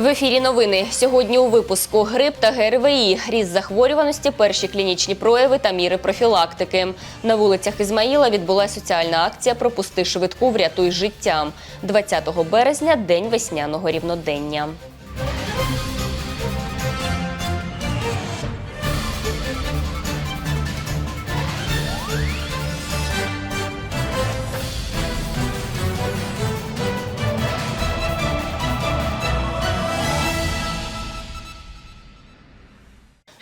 В ефірі новини сьогодні у випуску грип та ГРВІ, ріст захворюваності, перші клінічні прояви та міри профілактики. На вулицях Ізмаїла відбулася соціальна акція Пропусти швидку, врятуй життя. 20 березня день весняного рівнодення.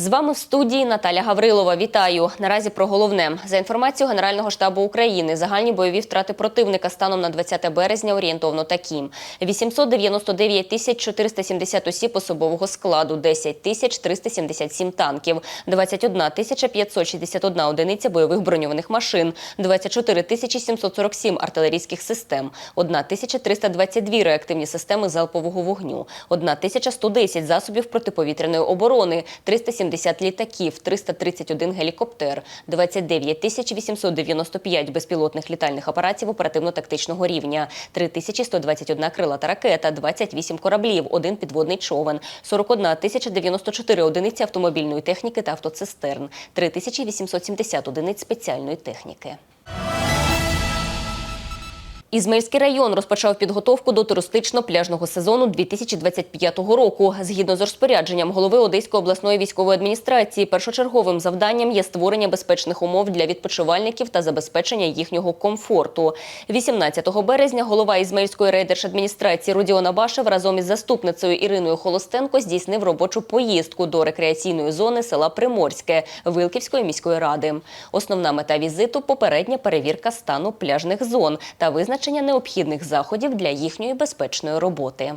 З вами в студії Наталя Гаврилова. Вітаю. Наразі про головне. За інформацією Генерального штабу України, загальні бойові втрати противника станом на 20 березня орієнтовно такі: 899 тисяч 470 осіб особового складу, 10 тисяч 377 танків, 21 тисяча 561 одиниця бойових броньованих машин, 24 тисячі 747 артилерійських систем, 1 тисяча 322 реактивні системи залпового вогню, 1 тисяча 110 засобів протиповітряної оборони, 370 літаків, 331 гелікоптер, 29 тисяч 895 безпілотних літальних апаратів оперативно-тактичного рівня, 3121 крилата ракета, 28 кораблів, один підводний човен, 41 тисяча 94 одиниці автомобільної техніки та автоцистерн, 3870 одиниць спеціальної техніки. Ізмаїльський район розпочав підготовку до туристично-пляжного сезону 2025 року. Згідно з розпорядженням голови Одеської обласної військової адміністрації, першочерговим завданням є створення безпечних умов для відпочивальників та забезпечення їхнього комфорту. 18 березня голова Ізмаїльської райдержадміністрації Родіон Абашев разом із заступницею Іриною Холостенко здійснив робочу поїздку до рекреаційної зони села Приморське Вилківської міської ради. Основна мета візиту попередня перевірка стану пляжних зон та визначення необхідних заходів для їхньої безпечної роботи.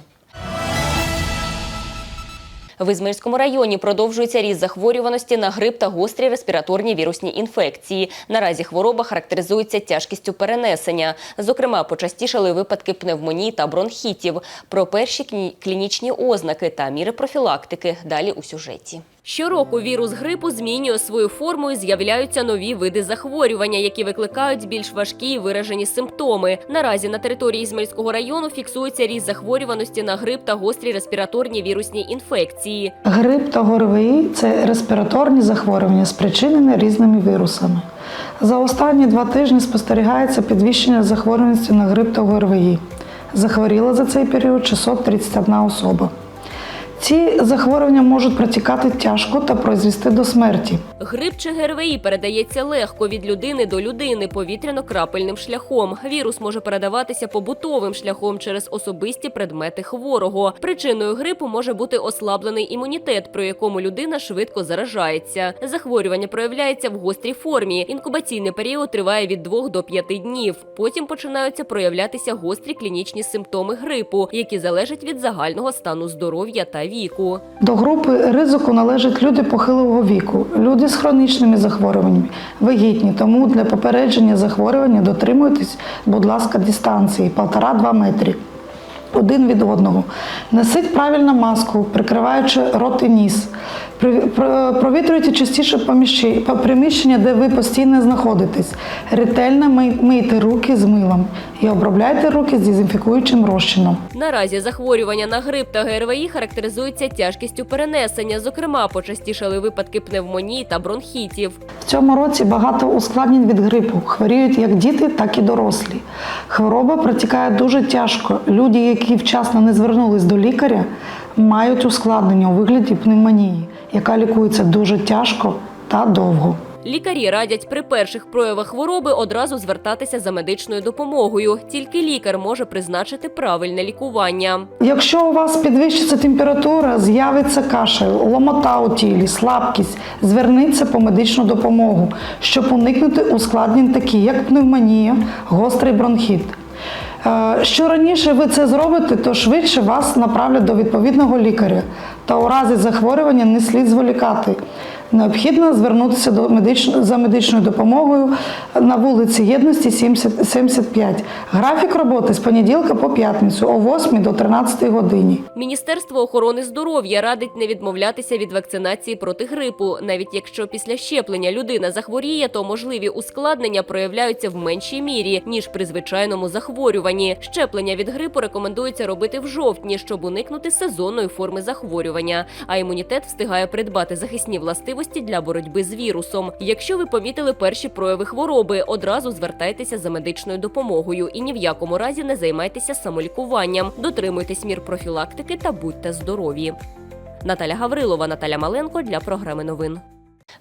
В Ізмаїльському районі продовжується ріст захворюваності на грип та гострі респіраторні вірусні інфекції. Наразі хвороба характеризується тяжкістю перенесення. Зокрема, почастішали випадки пневмонії та бронхітів. Про перші клінічні ознаки та міри профілактики далі у сюжеті. Щороку вірус грипу змінює свою форму і з'являються нові види захворювання, які викликають більш важкі і виражені симптоми. Наразі на території Ізмаїльського району фіксується ріст захворюваності на грип та гострі респіраторні вірусні інфекції. Грип та ГРВІ – це респіраторні захворювання, спричинені різними вірусами. За останні два тижні спостерігається підвищення захворюваності на грип та ГРВІ. Захворіла за цей період 631 особа. Ці захворювання можуть протікати тяжко та призвести до смерті. Грип чи ГРВІ передається легко від людини до людини повітряно-крапельним шляхом. Вірус може передаватися побутовим шляхом через особисті предмети хворого. Причиною грипу може бути ослаблений імунітет, при якому людина швидко заражається. Захворювання проявляється в гострій формі. Інкубаційний період триває від 2 до 5 днів. Потім починаються проявлятися гострі клінічні симптоми грипу, які залежать від загального стану здоров'я та віку. До групи ризику належать люди похилого віку, люди з хронічними захворюваннями, вигідні. Тому для попередження захворювання дотримуйтесь, будь ласка, дистанції 1,5-2 метри. Один від одного. Носить правильно маску, прикриваючи рот і ніс. Провітрюйте частіше приміщення, де ви постійно знаходитесь. Ретельно мий- мийте руки з милом і обробляйте руки з дезінфікуючим розчином. Наразі захворювання на грип та ГРВІ характеризуються тяжкістю перенесення. Зокрема, почастішали випадки пневмонії та бронхітів. В цьому році багато ускладнень від грипу. Хворіють як діти, так і дорослі. Хвороба протікає дуже тяжко. Люди, які вчасно не звернулись до лікаря, мають ускладнення у вигляді пневмонії, яка лікується дуже тяжко та довго. Лікарі радять при перших проявах хвороби одразу звертатися за медичною допомогою. Тільки лікар може призначити правильне лікування. Якщо у вас підвищиться температура, з'явиться кашель, ломота у тілі, слабкість, зверніться по медичну допомогу, щоб уникнути ускладнень, такі як пневмонія, гострий бронхіт. Е, Що раніше ви це зробите, то швидше вас направлять до відповідного лікаря. Та у разі захворювання не слід зволікати. Необхідно звернутися до медич... за медичною допомогою на вулиці Єдності 70... 75. Графік роботи з понеділка по п'ятницю о 8 до 13 годині. Міністерство охорони здоров'я радить не відмовлятися від вакцинації проти грипу. Навіть якщо після щеплення людина захворіє, то можливі ускладнення проявляються в меншій мірі ніж при звичайному захворюванні. Щеплення від грипу рекомендується робити в жовтні, щоб уникнути сезонної форми захворювання. А імунітет встигає придбати захисні властивості для боротьби з вірусом. Якщо ви помітили перші прояви хвороби, одразу звертайтеся за медичною допомогою і ні в якому разі не займайтеся самолікуванням. Дотримуйтесь мір профілактики та будьте здорові. Наталя Гаврилова, Наталя Маленко для програми новин.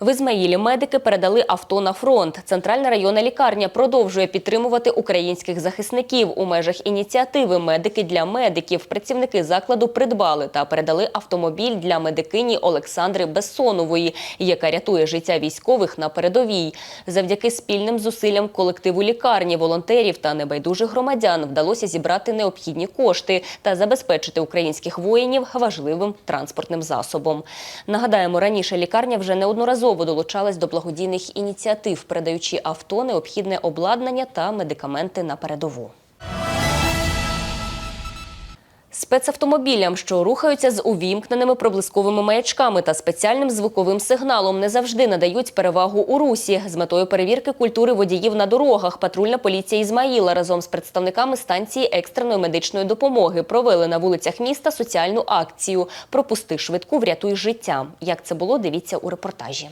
В Ізмаїлі медики передали авто на фронт. Центральна районна лікарня продовжує підтримувати українських захисників у межах ініціативи Медики для медиків. Працівники закладу придбали та передали автомобіль для медикині Олександри Бессонової, яка рятує життя військових на передовій. Завдяки спільним зусиллям колективу лікарні, волонтерів та небайдужих громадян вдалося зібрати необхідні кошти та забезпечити українських воїнів важливим транспортним засобом. Нагадаємо, раніше лікарня вже неодноразово долучалась до благодійних ініціатив, передаючи авто, необхідне обладнання та медикаменти на передову. Спецавтомобілям, що рухаються з увімкненими проблисковими маячками та спеціальним звуковим сигналом, не завжди надають перевагу у русі. З метою перевірки культури водіїв на дорогах патрульна поліція Ізмаїла разом з представниками станції екстреної медичної допомоги провели на вулицях міста соціальну акцію Пропусти швидку, врятуй життя. Як це було, дивіться у репортажі.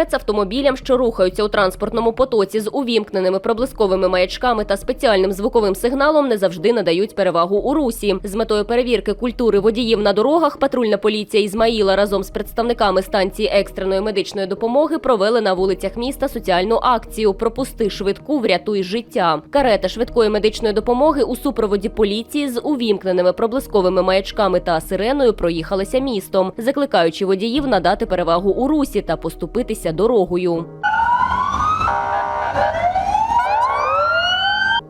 Спецавтомобілям, що рухаються у транспортному потоці з увімкненими проблисковими маячками та спеціальним звуковим сигналом, не завжди надають перевагу у русі. З метою перевірки культури водіїв на дорогах патрульна поліція Ізмаїла разом з представниками станції екстреної медичної допомоги провели на вулицях міста соціальну акцію Пропусти швидку, врятуй життя. Карета швидкої медичної допомоги у супроводі поліції з увімкненими проблисковими маячками та сиреною проїхалися містом, закликаючи водіїв надати перевагу у русі та поступитися дорогою.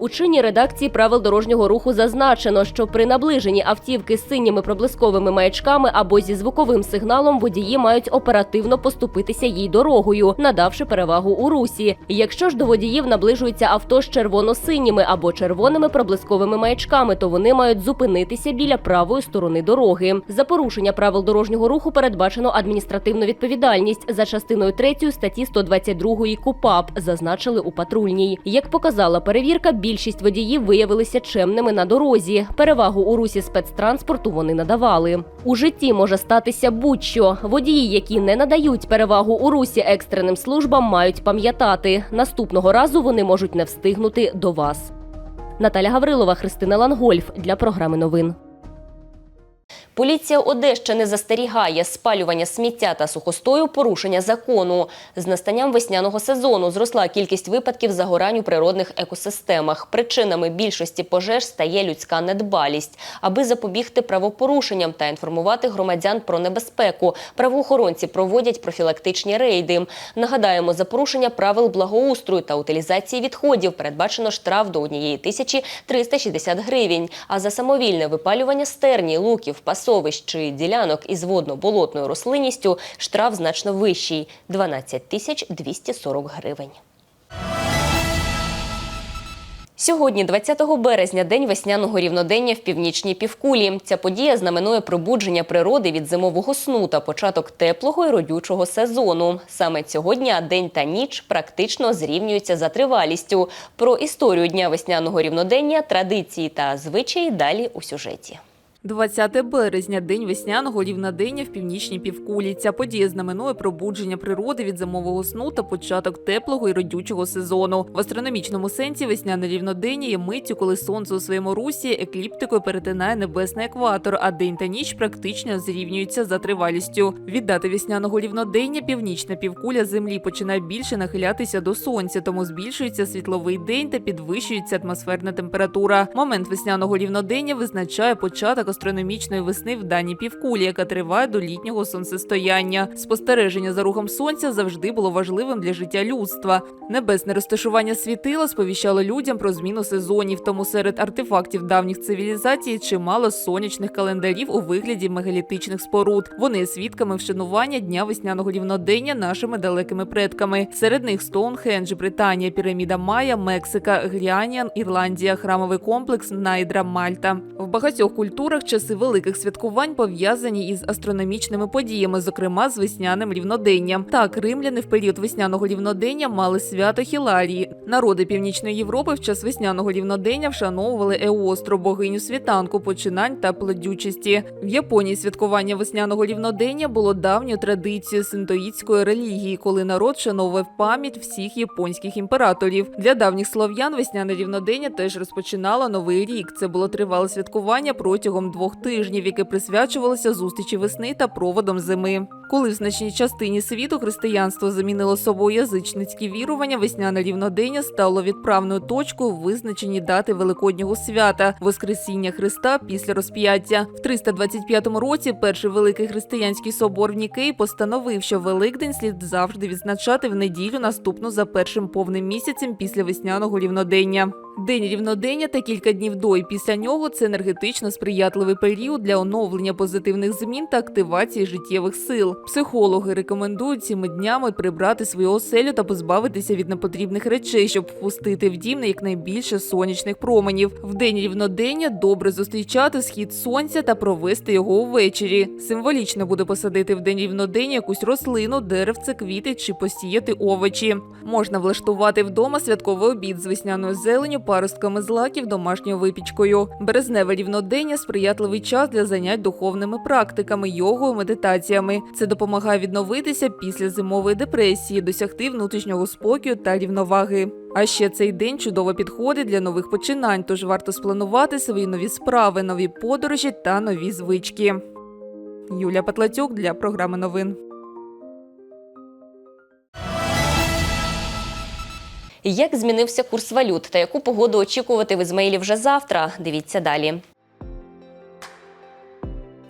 У чинній редакції правил дорожнього руху зазначено, що при наближенні автівки з синіми проблисковими маячками або зі звуковим сигналом водії мають оперативно поступитися їй дорогою, надавши перевагу у русі. Якщо ж до водіїв наближується авто з червоно-синіми або червоними проблисковими маячками, то вони мають зупинитися біля правої сторони дороги. За порушення правил дорожнього руху передбачено адміністративну відповідальність за частиною 3 статті 122 КУПАП, зазначили у патрульній. Як показала перевірка, більшість водіїв виявилися чемними на дорозі. Перевагу у русі спецтранспорту вони надавали. У житті може статися будь-що. Водії, які не надають перевагу у русі екстреним службам, мають пам'ятати. Наступного разу вони можуть не встигнути до вас. Наталя Гаврилова, Христина Лангольф для програми новин. Поліція Одещини застерігає спалювання сміття та сухостою порушення закону. З настанням весняного сезону зросла кількість випадків загорань у природних екосистемах. Причинами більшості пожеж стає людська недбалість. Аби запобігти правопорушенням та інформувати громадян про небезпеку, правоохоронці проводять профілактичні рейди. Нагадаємо, за порушення правил благоустрою та утилізації відходів передбачено штраф до 1 тисячі 360 гривень. А за самовільне випалювання стерні, луків, пасовищ чи ділянок із водно-болотною рослинністю штраф значно вищий – 12 тисяч 240 гривень. Сьогодні, 20 березня, день весняного рівнодення в північній півкулі. Ця подія знаменує пробудження природи від зимового сну та початок теплого і родючого сезону. Саме цього дня день та ніч практично зрівнюються за тривалістю. Про історію дня весняного рівнодення, традиції та звичаї далі у сюжеті. 20 березня, день весняного рівнодення в північній півкулі. Ця подія знаменує пробудження природи від зимового сну та початок теплого і родючого сезону. В астрономічному сенсі весняне рівнодення є миттю, коли сонце у своєму русі екліптикою перетинає небесний екватор, а день та ніч практично зрівнюються за тривалістю. Від дати весняного рівнодення північна півкуля землі починає більше нахилятися до сонця, тому збільшується світловий день та підвищується атмосферна температура. Момент весняного рівнодення визначає початок астрономічної весни в даній півкулі, яка триває до літнього сонцестояння. Спостереження за рухом сонця завжди було важливим для життя людства. Небесне розташування світила сповіщало людям про зміну сезонів. Тому серед артефактів давніх цивілізацій чимало сонячних календарів у вигляді мегалітичних споруд. Вони свідками вшанування дня весняного рівнодення нашими далекими предками. Серед них Стоунхендж, Британія, піраміда Майя, Мексика, Гріаніан, Ірландія, храмовий комплекс Найдра, Мальта. В багатьох культурах часи великих святкувань пов'язані із астрономічними подіями, зокрема з весняним рівноденням. Так, римляни в період весняного рівнодення мали свято Хіларії. Народи Північної Європи в час весняного рівнодення вшановували Еостру, богиню світанку, починань та плодючості. В Японії святкування весняного рівнодення було давньою традицією синтоїцької релігії, коли народ вшановував пам'ять всіх японських імператорів. Для давніх слов'ян весняне рівнодення теж розпочинало новий рік. Це було тривале святкування протягом двох тижнів, яке присвячувалося зустрічі весни та проводом зими. Коли в значній частині світу християнство замінило собою язичницькі вірування, весняне рівнодення стало відправною точкою в визначенні дати Великоднього свята Воскресіння Христа після розп'яття. В 325 році перший великий християнський собор в Нікеї постановив, що Великдень слід завжди відзначати в неділю наступну за першим повним місяцем після весняного рівнодення. День рівнодення та кілька днів до і після нього це енергетично сприятливий період для оновлення позитивних змін та активації життєвих сил. Психологи рекомендують цими днями прибрати свою оселю та позбавитися від непотрібних речей, щоб впустити в дім якнайбільше сонячних променів. В день рівнодення добре зустрічати схід сонця та провести його увечері. Символічно буде посадити в день рівнодення якусь рослину, деревце, квіти чи посіяти овочі. Можна влаштувати вдома святковий обід з весняною зеленю, паростками злаків, домашньою випічкою. Березневе рівнодення сприятливий час для занять духовними практиками, йогою, медитаціями. Це допомагає відновитися після зимової депресії, досягти внутрішнього спокою та рівноваги. А ще цей день чудово підходить для нових починань, тож варто спланувати свої нові справи, нові подорожі та нові звички. Юля Патлатюк для програми новин. Як змінився курс валют та яку погоду очікувати в Ізмаїлі вже завтра? Дивіться далі.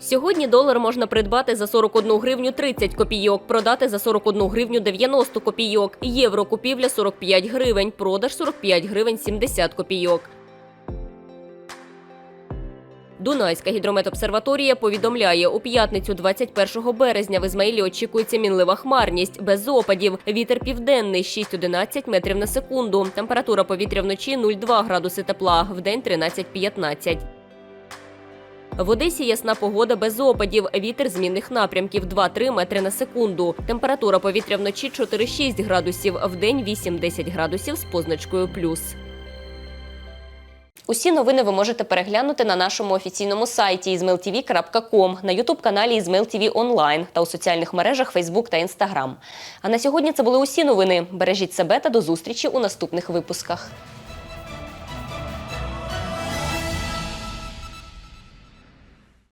Сьогодні долар можна придбати за 41 гривню 30 копійок, продати за 41 гривню 90 копійок. Євро купівля 45 гривень, продаж 45 гривень 70 копійок. Дунайська гідрометобсерваторія повідомляє, у п'ятницю 21 березня в Ізмаїлі очікується мінлива хмарність, без опадів. Вітер південний 6-11 метрів на секунду. Температура повітря вночі 0,2 градуси тепла, вдень 13-15. В Одесі ясна погода без опадів. Вітер змінних напрямків 2-3 метри на секунду. Температура повітря вночі 4-6 градусів, вдень 8-10 градусів з позначкою плюс. Усі новини ви можете переглянути на нашому офіційному сайті izmailtv.com, на ютуб-каналі Izmail Онлайн та у соціальних мережах Facebook та Instagram. А на сьогодні це були усі новини. Бережіть себе та до зустрічі у наступних випусках.